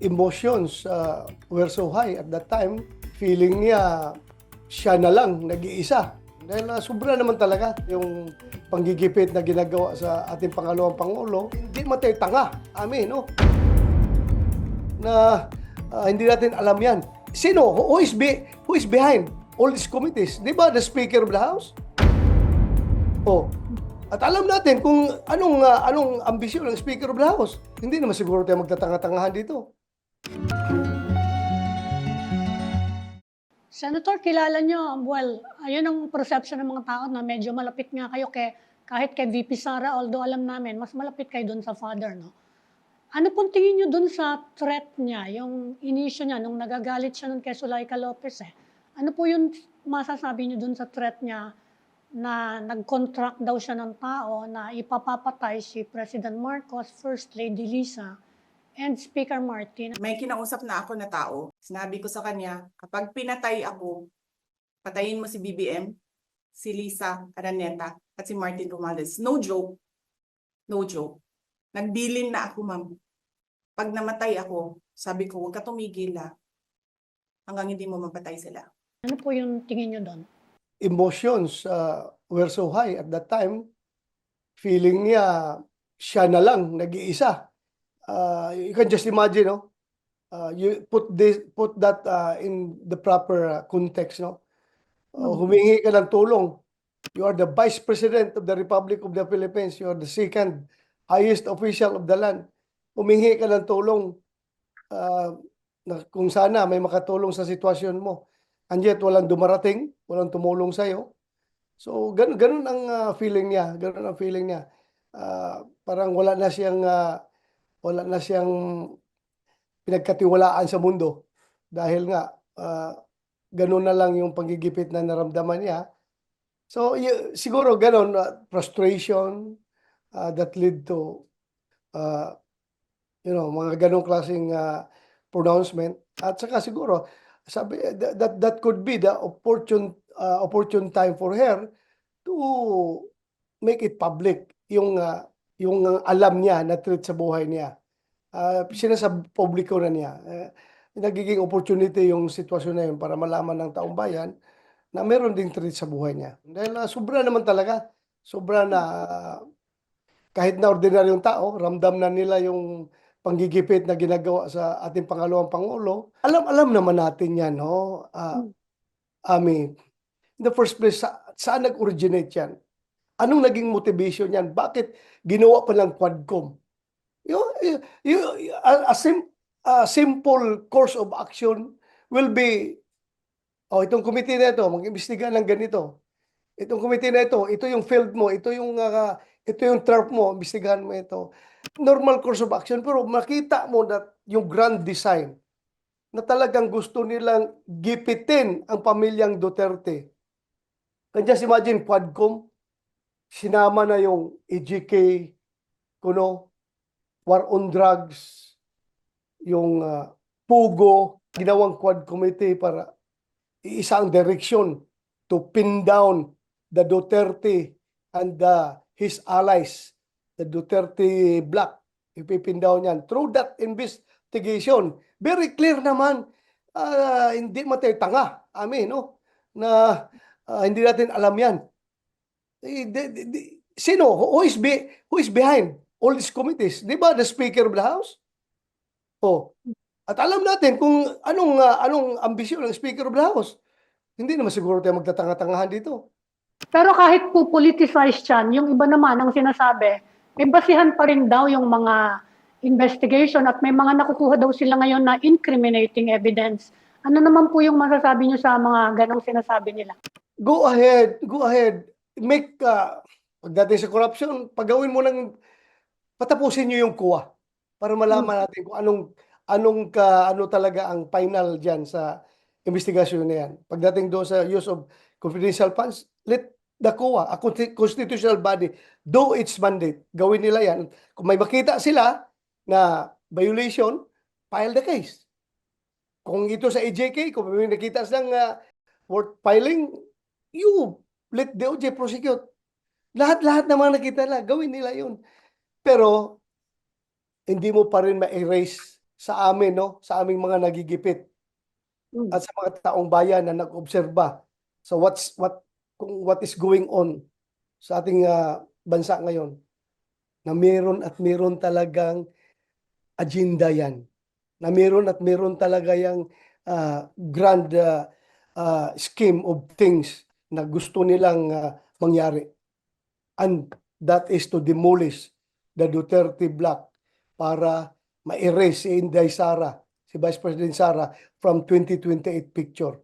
emotions uh, were so high at that time. Feeling niya siya na lang nag-iisa. Dahil uh, sobra naman talaga yung panggigipit na ginagawa sa ating pangalawang Pangulo. Hindi matay tanga. Amin, no? Na uh, hindi natin alam yan. Sino? Who is, be, who is behind all these committees? Di ba the Speaker of the House? Oh. At alam natin kung anong uh, anong ambisyon ng Speaker of the House. Hindi naman siguro tayo magtatanga-tangahan dito. Senator, kilala nyo, well, ayun ang perception ng mga tao na medyo malapit nga kayo kay, kahit kay VP Sara, although alam namin, mas malapit kayo doon sa father, no? Ano pong tingin nyo doon sa threat niya, yung inisyo niya, nung nagagalit siya nun kay Sulaika Lopez, eh? Ano po yung masasabi nyo doon sa threat niya na nag-contract daw siya ng tao na ipapapatay si President Marcos, First Lady Lisa, and Speaker Martin? May kinausap na ako na tao. Sinabi ko sa kanya, kapag pinatay ako, patayin mo si BBM, si Lisa Araneta, at si Martin Romales. No joke. No joke. Nagbilin na ako, ma'am. Pag namatay ako, sabi ko, huwag ka tumigil ah. Hanggang hindi mo mapatay sila. Ano po yung tingin nyo doon? Emotions uh, were so high at that time. Feeling niya siya na lang nag-iisa. Uh, you can just imagine, no? Uh, you put this put that uh, in the proper uh, context, no? Uh, Mhm. humingi ka ng tulong. You are the Vice President of the Republic of the Philippines. You are the second highest official of the land. Humingi ka ng tulong uh, na kung sana may makatulong sa sitwasyon mo. And yet, walang dumarating, walang tumulong sa'yo. So, ganun, ganun ang uh, feeling niya. Ganun ang feeling niya. Uh, parang wala na siyang, uh, wala na siyang pinagkatiwalaan sa mundo. Dahil nga, uh, ganun na lang yung panggigipit na naramdaman niya. So, siguro ganun, uh, frustration uh, that lead to, uh, you know, mga ganong klaseng uh, pronouncement. At saka siguro, sabi, that, that, that could be the opportune, uh, opportune time for her to make it public yung uh, yung alam niya na threat sa buhay niya. Uh, sinasab publiko na niya. Uh, nagiging opportunity yung sitwasyon na yun para malaman ng taong bayan na meron ding threat sa buhay niya. Dahil uh, sobra naman talaga. Sobra na uh, kahit na ordinaryong tao, ramdam na nila yung panggigipit na ginagawa sa ating pangalawang pangulo. Alam-alam naman natin yan, no? Uh, Hmm. Ami, in the first place, sa, saan nag-originate yan? Anong naging motivation yan? Bakit ginawa pa ng Quadcom? You, you, you, a, sim, a simple course of action will be, oh, itong committee na ito, mag-imbestiga ng ganito. Itong committee na ito, ito yung field mo, ito yung, ah, ito yung turf mo, imbestigahan mo ito. Normal course of action, pero makita mo that yung grand design na talagang gusto nilang gipitin ang pamilyang Duterte. Can just imagine, Quadcom, sinama na yung EGK, kuno, war on drugs, yung ah, Pugo, ginawang Quad Committee para iisa ang direksyon to pin down the Duterte and the, his allies, the Duterte Black. Ipipin down yan. Through that investigation, very clear naman, ah, hindi matay tanga, amin, no? Na ah, hindi natin alam yan. Sino? Who is, be, who is behind all these committees? Di ba the Speaker of the House? Oh. At alam natin kung anong ah, anong ambisyon ng Speaker of the House. Hindi naman siguro tayo magtatanga-tangahan dito. Pero kahit po politicized yan, yung iba naman ang sinasabi, may basihan pa rin daw yung mga investigation at may mga nakukuha daw sila ngayon na incriminating evidence. Ano naman po yung masasabi niyo sa mga ganong sinasabi nila? Go ahead, go ahead. Make uh, pagdating sa corruption, pagawin mo ng patapusin niyo yung kuha para malaman natin kung anong anong ka ano talaga ang final diyan sa investigasyon na yan. Pagdating doon sa use of confidential funds, let the COA, a consti- constitutional body, do its mandate. Gawin nila yan. Kung may makita sila na violation, file the case. Kung ito sa EJK, kung may nakita silang uh, worth filing, you let DOJ prosecute. Lahat-lahat naman nakita nila, gawin nila yun. Pero, hindi mo pa rin ma-erase sa amin, no? Sa aming mga nagigipit Mm. at sa mga taong bayan na nag-obserba sa what's what kung what is going on sa ating ah, bansa ngayon na meron at meron talagang agenda yan na meron at meron talaga yung ah, grand ah, ah, scheme of things na gusto nilang ah, mangyari and that is to demolish the Duterte block para ma-erase si Inday Sara, si Vice President Sara from 2028 picture.